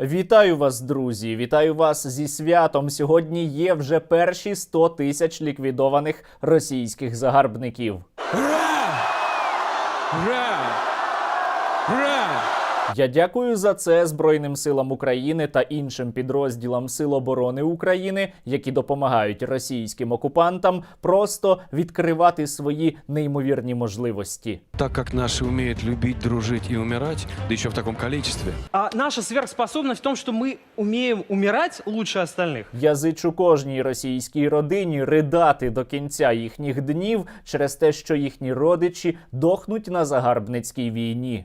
Вітаю вас, друзі! Вітаю вас зі святом. Сьогодні є вже перші 100 тисяч ліквідованих російських загарбників. Ура! Ура! Ура! Я дякую за це Збройним силам України та іншим підрозділам Сил оборони України, які допомагають російським окупантам просто відкривати свої неймовірні можливості. Так как наши умеют любить, дружить и умирать, да еще в таком количестве. А наша сверхспособность в том, что мы умеем умирать лучше остальных. Я зичу кожній російській родині ридати до кінця їхніх днів через те, що їхні родичі дохнуть на загарбницькій війні.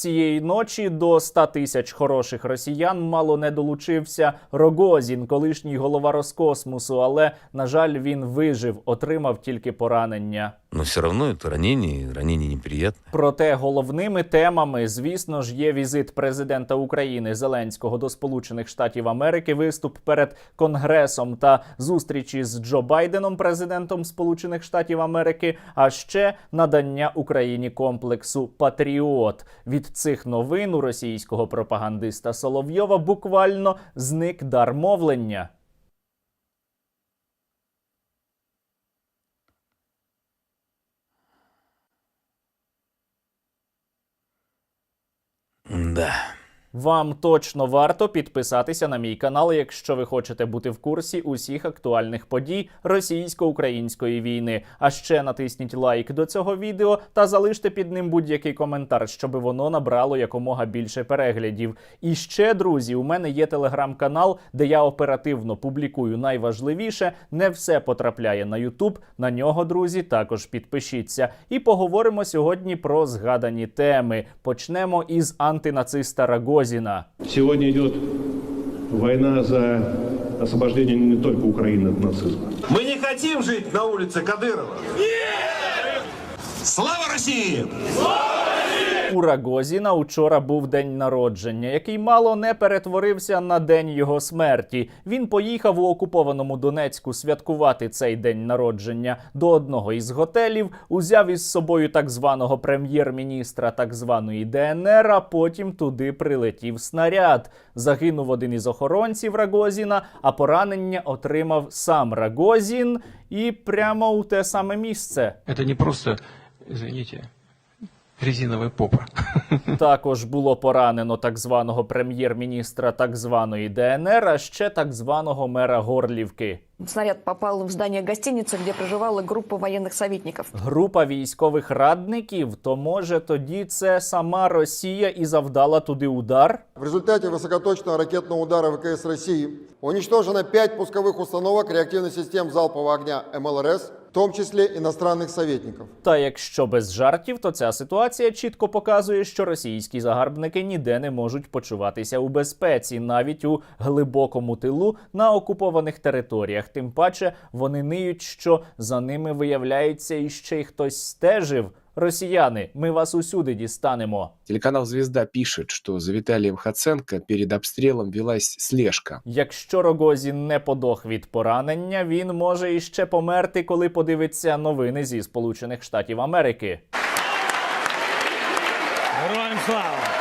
Цієї ночі до 100 тисяч хороших росіян мало не долучився Рогозін, колишній голова Роскосмосу, але на жаль, він вижив, отримав тільки поранення. Но все равно это ранение, и ранение. Проте головними темами, звісно ж, є візит президента України Зеленського до Сполучених Штатів Америки, виступ перед Конгресом та зустрічі з Джо Байденом, президентом Сполучених Штатів Америки, а ще надання Україні комплексу Патріот. Від цих новин у російського пропагандиста Соловйова буквально зник дар мовлення. Да. Вам точно варто підписатися на мій канал, якщо ви хочете бути в курсі усіх актуальних подій російсько-української війни. А ще натисніть лайк до цього відео та залиште під ним будь-який коментар, щоб воно набрало якомога більше переглядів. І ще, друзі, у мене є телеграм-канал, де я оперативно публікую найважливіше. Не все потрапляє на Ютуб. На нього, друзі, також підпишіться. І поговоримо сьогодні про згадані теми. Почнемо із антинациста Рагозіна. Сегодня идет война за освобождение не только Украины от нацизма. Мы не хотим жить на улице Кадырова. Нет! Слава России! У Рагозіна учора був день народження, який мало не перетворився на день його смерті. Він поїхав у окупованому Донецьку святкувати цей день народження до одного із готелів, узяв із собою так званого прем'єр-міністра так званої ДНР, а потім туди прилетів снаряд. Загинув один із охоронців Рагозіна, а поранення отримав сам Рагозін і прямо у те саме місце. Это не просто, извините, резиновая попа. Також було поранено так званого прем'єр-міністра так званої ДНР, а ще так званого мера Горлівки. Снаряд попал в здание гостиницы, где проживала группа военных советников. Група військових радників. То може тоді це сама Росія і завдала туди удар? В результате высокоточного ракетного удара ВКС России уничтожено 5 пусковых установок реактивных систем залпового огня МЛРС, в тому числі іностранних советников. Та якщо без жартів, то ця ситуація чітко показує, що російські загарбники ніде не можуть почуватися у безпеці, навіть у глибокому тилу на окупованих територіях. Тим паче вони ниють, що за ними виявляється іще й хтось стежив. Росіяни, ми вас усюди дістанемо. Телеканал «Звезда» пишет, что за Виталием Хаценко перед обстрелом велась слежка. Якщо Рогозін не подох від поранення, він може іще померти, коли подивиться новини зі Сполучених Штатів Америки. Героям слава!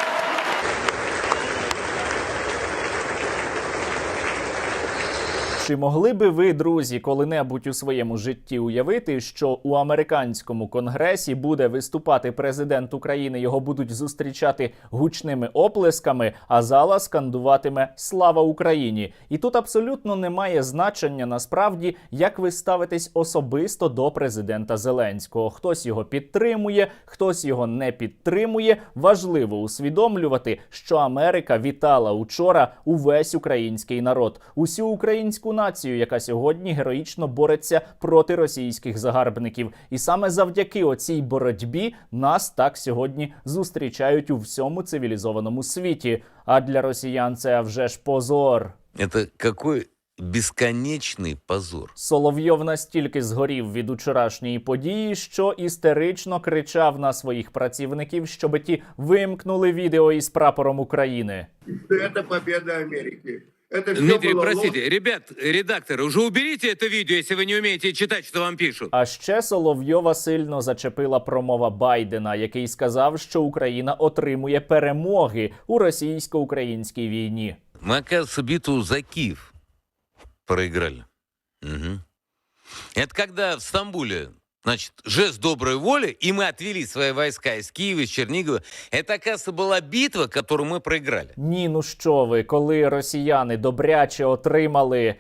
Чи могли би ви, друзі, коли-небудь у своєму житті уявити, що у американському конгресі буде виступати президент України, його будуть зустрічати гучними оплесками, а зала скандуватиме Слава Україні? І тут абсолютно немає значення насправді, як ви ставитесь особисто до президента Зеленського. Хтось його підтримує, хтось його не підтримує. Важливо усвідомлювати, що Америка вітала учора увесь український народ, усю українську націю, яка сьогодні героїчно бореться проти російських загарбників. І саме завдяки оцій боротьбі нас так сьогодні зустрічають у всьому цивілізованому світі. А для росіян це а вже ж позор. Это какой бесконечный позор. Соловйов настільки згорів від учорашньої події, що істерично кричав на своїх працівників, щоби ті вимкнули відео із прапором України. Это победа Америки. Это все Дмитрий, было простите, ребят, редакторы, уже уберите это видео, если вы не умеете читать, что вам пишут. А ще Соловйова сильно зачепила промова Байдена, який сказав, що Україна отримує перемоги у російсько-українській війні. Мы, оказывается, битву за Киев проиграли. Мгм. Это когда в Стамбуле, значит, жест доброй воли, и мы отвели свои войска из Киева, из Чернигова. Это, оказывается, была битва, которую мы проиграли. Ні, ну що ви, коли росіяни добряче отримали е,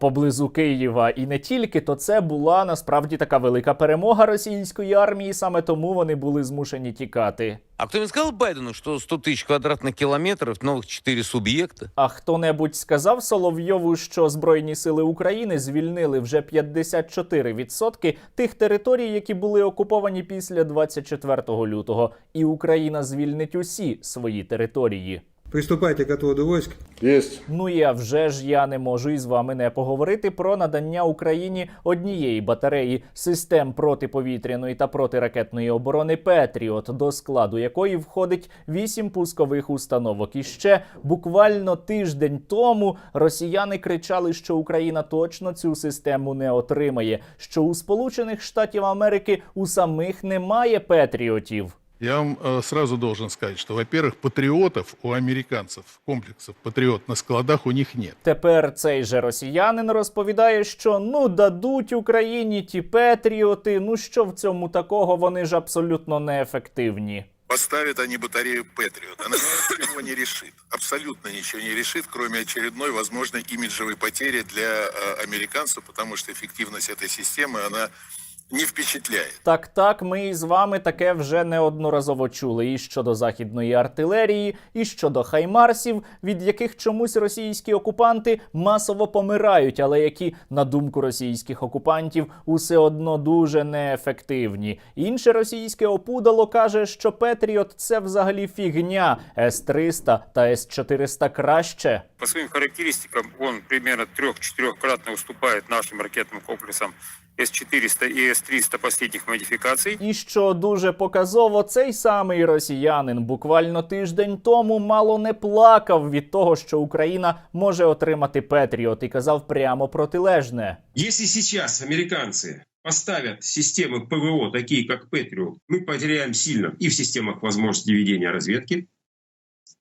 поблизу Києва і не тільки, то це була насправді така велика перемога російської армії. Саме тому вони були змушені тікати. А кто-нибудь сказал Байдену, что 100 тысяч квадратных километров, новых 4 субъекта? А хто-небудь сказав Соловйову, що Збройні сили України звільнили вже 54% тих територій, які були окуповані після 24 лютого, і Україна звільнить усі свої території. Приступайте к отводу войск. Есть. Ну і а вже ж я не можу із вами не поговорити про надання Україні однієї батареї систем протиповітряної та протиракетної оборони Петріот, до складу якої входить вісім пускових установок. І ще буквально тиждень тому росіяни кричали, що Україна точно цю систему не отримає. Що у Сполучених Штатів Америки у самих немає Петріотів. Я вам э, сразу должен сказать, что, во-первых, патриотов у американцев, комплексов патриот на складах у них нет. Тепер цей же росіянин розповідає, що ну дадуть Україні ті петріоти. Ну що в цьому такого? Вони ж абсолютно неефективні. Поставят они батарею Патриот. Она ничего не решит. Абсолютно ничего не решит, кроме очередной возможной имиджевой потери для э, американцев, потому что эффективность этой системы, она не впечатляет. Так, так, ми із вами таке вже неодноразово чули і щодо західної артилерії, і щодо хаймарсів, від яких чомусь російські окупанти масово помирають, але які, на думку російських окупантів, усе одно дуже неефективні. Інше російське опудало каже, що Петріот це взагалі фігня. С-300 та С-400 краще. По своим характеристикам он примерно трех-четырехкратно уступает нашим ракетным комплексам С-400 и С-300 последних модификаций. І що дуже показово, цей самий росіянин буквально тиждень тому мало не плакав від того, що Україна може отримати Петріот, і казав прямо протилежне. Если сейчас американцы поставят системы ПВО, такие как Патриот, мы потеряем сильно и в системах возможности ведения разведки,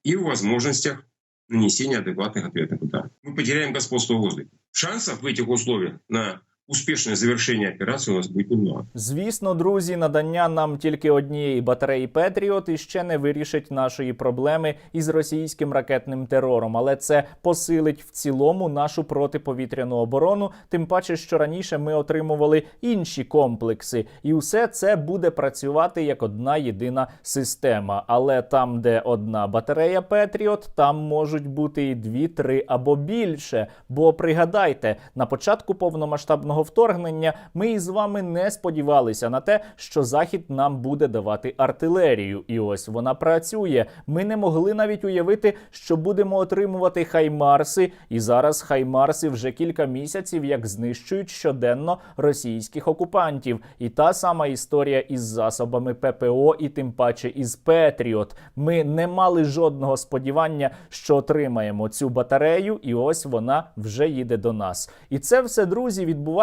и в возможностях нанесения адекватных ответных ударов. Мы потеряем господство в воздухе. Шансов в этих условиях на успешное завершение операции у нас будет немного. Звісно, друзі, надання нам тільки однієї батареї Петріот іще не вирішить нашої проблеми із російським ракетним терором, але це посилить в цілому нашу протиповітряну оборону. Тим паче, що раніше ми отримували інші комплекси, і усе це буде працювати як одна єдина система. Але там, де одна батарея Петріот, там можуть бути і дві, три або більше. Бо пригадайте, на початку повномасштабного вторгнення ми із вами не сподівалися на те, що Захід нам буде давати артилерію. І ось вона працює. Ми не могли навіть уявити, що будемо отримувати хаймарси. І зараз хаймарси вже кілька місяців як знищують щоденно російських окупантів. І та сама історія із засобами ППО, і тим паче із Петріот. Ми не мали жодного сподівання, що отримаємо цю батарею, і ось вона вже їде до нас. І це все, друзі, відбувається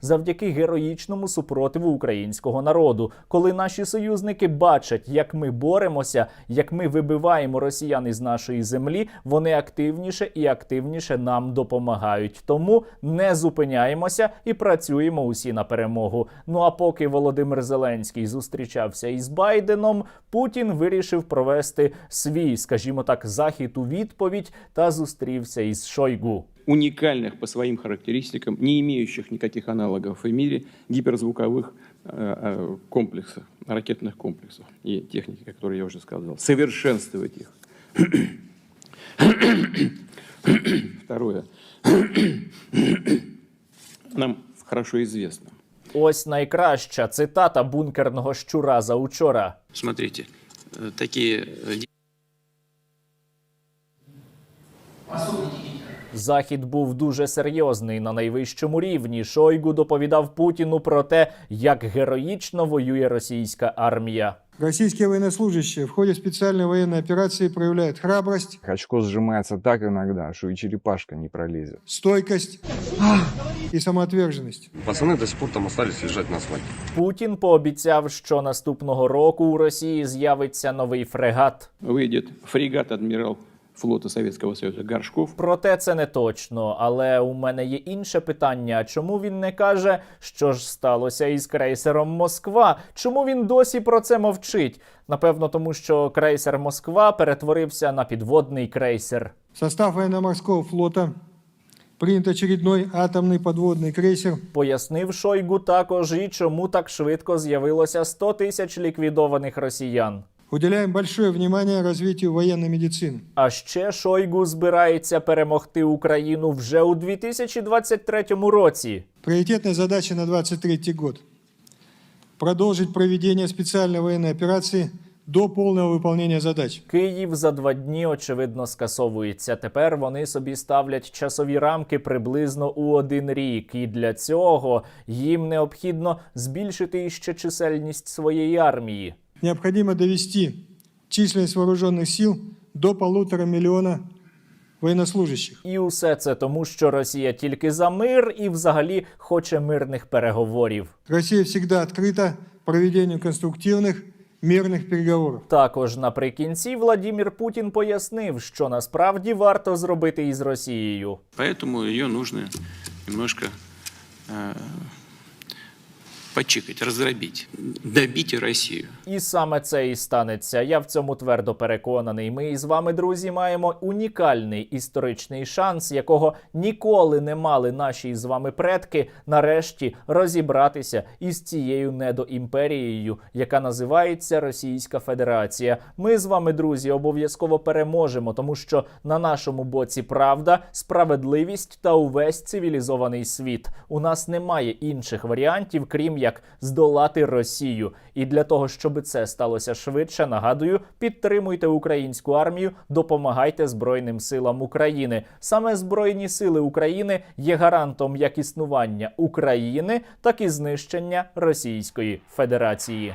завдяки героїчному супротиву українського народу, коли наші союзники бачать, як ми боремося, як ми вибиваємо росіян із нашої землі, вони активніше і активніше нам допомагають. Тому не зупиняємося і працюємо усі на перемогу. Ну а поки Володимир Зеленський зустрічався із Байденом, Путін вирішив провести свій, скажімо так, захід у відповідь та зустрівся із Шойгу Уникальных по своим характеристикам, не имеющих никаких аналогов в мире, гиперзвуковых э, э, комплексов, ракетных комплексов и техники, которые я уже сказал. Совершенствовать их. Второе. Нам хорошо известно. Ось найкраща цитата бункерного щура за учора. Смотрите, э, такие э, Захід був дуже серйозний на найвищому рівні. Шойгу доповідав Путіну про те, як героїчно воює російська армія. Российские военнослужащие в ходе специальной военной операции проявляют храбрость, Очко сжимается так иногда, что и черепашка не пролезет. стойкость и самоотверженность. Пацаны до сих пор там остались лежать на асфальте. Путін пообіцяв, що наступного року у Росії з'явиться новий фрегат. Выйдет фрегат-адмирал флота Советского Союза Горшков. Проте це не точно. Але у мене є інше питання: чому він не каже, що ж сталося із крейсером Москва? Чому він досі про це мовчить? Напевно, тому що крейсер Москва перетворився на підводний крейсер. Состав военно-морского флота принят очередной атомный подводный крейсер Пояснив Шойгу також і чому так швидко з'явилося 100 тисяч ліквідованих росіян. Уделяем большое внимание развитию военной медицины. А ще Шойгу збирається перемогти Україну вже у 2023 році. Приоритетная задача на 23 год – продолжить проведение специальной военной операции до полного выполнения задач. Київ за два дні очевидно скасовується. Тепер вони собі ставлять часові рамки приблизно у один рік, і для цього їм необхідно збільшити іще чисельність своєї армії Необходимо довести численность вооруженных сил до полутора миллиона военнослужащих. І усе це тому, що Росія тільки за мир і взагалі хоче мирних переговорів. Россия всегда открыта проведению конструктивных мирных переговоров. Також наприкінці Владімір Путін пояснив, що насправді варто зробити із Росією. Поэтому ее нужно немножко э, почикать, разграбить, добить Россию. І саме це і станеться. Я в цьому твердо переконаний. Ми із вами, друзі, маємо унікальний історичний шанс, якого ніколи не мали наші з вами предки. Нарешті розібратися із цією недоімперією, яка називається Російська Федерація. Ми з вами, друзі, обов'язково переможемо, тому що на нашому боці правда, справедливість та увесь цивілізований світ. У нас немає інших варіантів, крім як здолати Росію. І для того, щоб це сталося швидше, нагадую, підтримуйте українську армію, допомагайте Збройним силам України. Саме Збройні сили України є гарантом як існування України, так і знищення Російської Федерації.